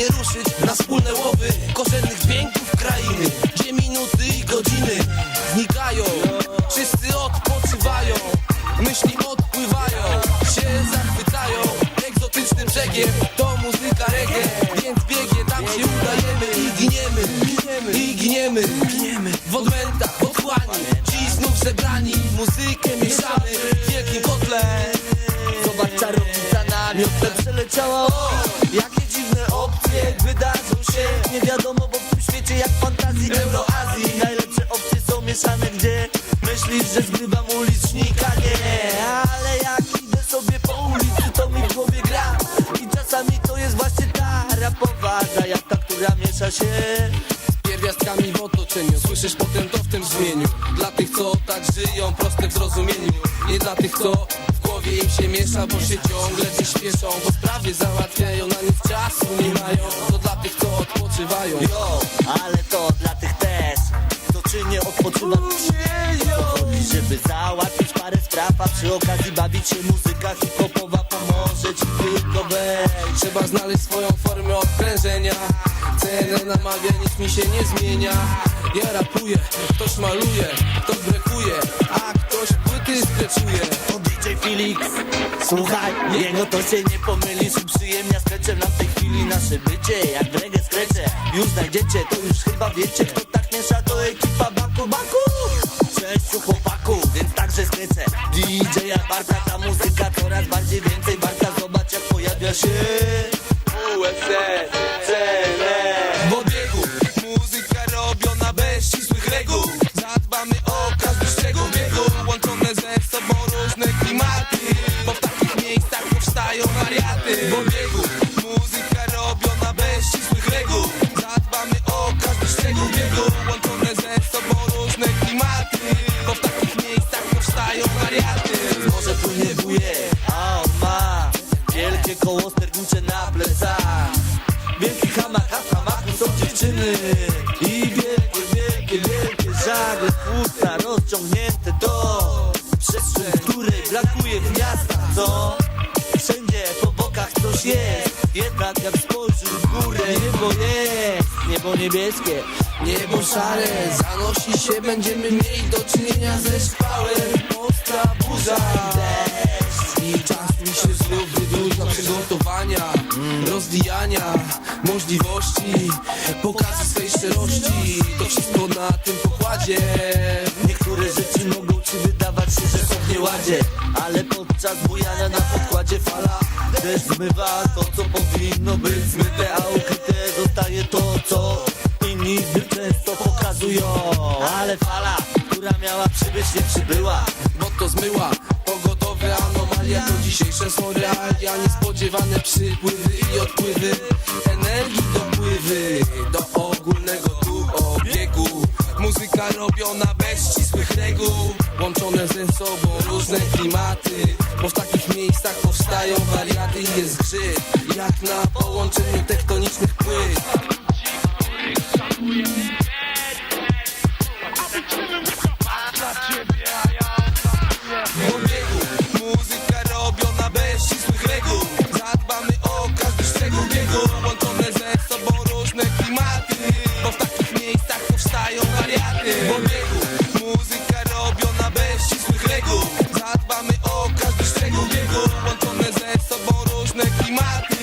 nie ruszyć na wspólne łowy korzennych dźwięków krainy. Gdzie minuty i godziny znikają. Wszyscy odpoczywają, myśli odpływają. Się zachwycają egzotycznym brzegiem. To muzyka reggae, więc biegnie tam się udajemy I giniemy, i giniemy, giniemy. W odmętach, w otchłani, dziś znów zebrani Muzykę mieszamy. W wielkim kotle. Zobacz czarownica na miotę przeleciała. O! Euroazji. Najlepsze opcje są mieszane gdzie Myślisz, że zgrywam ulicznika? Nie, ale jak idę sobie po ulicy to mi w głowie gra. I czasami to jest właśnie ta rapowa zajawka, która miesza się pierwiastkami w otoczeniu. Słyszysz potem to w tym brzmieniu. Dla tych, co tak żyją, proste w zrozumieniu. Nie dla tych, co w głowie im się miesza Bo się ciągle gdzieś śpieszą. Bo sprawy załatwiają, na nic czasu nie mają. To dla tych, co odpoczywają. Jo, czy nie odpoczywam Chodzi, żeby załatwić parę spraw A przy okazji bawić się muzyka hip-hopowa Pomoże ci tylko wejść Trzeba znaleźć swoją formę odprężenia Cenę namawia, nic mi się nie zmienia. Ja rapuję, ktoś maluje, ktoś brekuje A ktoś płyty skreczuje To DJ Felix Słuchaj, jego to się nie pomylisz Przyjemnia skreczem nam w tej chwili nasze bycie. Jak w reggae skrecze Już znajdziecie, to już chyba wiecie Kto tak miesza to ekipa Baku. Sześciu chłopaków, więc także skrecze DJ-a Barka, ta muzyka coraz bardziej więcej Barka, zobacz jak pojawia się. USS, dziewczyny I wielkie, wielkie, wielkie żagle Pusta, rozciągnięte to Przestrzeń, w której brakuje miasta, co? Wszędzie po bokach coś jest. Jednak jak spojrzysz w górę Niebo jest, niebo niebieskie Niebo szare. Zanosi się, będziemy mieli do czynienia ze szpałem Ostra burza deszcz. I czas się znów wydłuż na przygotowania Rozwijania możliwości Pokazy swej szczerości. To wszystko na tym pokładzie. Niektóre rzeczy mogą ci wydawać się, że są w nieładzie Ale podczas bujania na podkładzie fala Deszcz zmywa to, co powinno być zmyte A ukryte zostaje to, co inni zbyt często pokazują. Ale fala, która miała przybyć, nie przybyła Bo to zmyła pogodowe anomalia To dzisiejsze są realia Niespodziewane przypływy i odpływy. Energii dopływy Do ogólnego tu obiegu. Muzyka robiona bez ścisłych reguł Łączone ze sobą różne klimaty. Bo w takich miejscach powstają wariaty I jest grzyb Jak na połączeniu tektonicznych płyt wracają wariaty. Muzyka robiona bez ścisłych reguł. Zadbamy o każdy szczegół biegu Łączone ze sobą różne klimaty.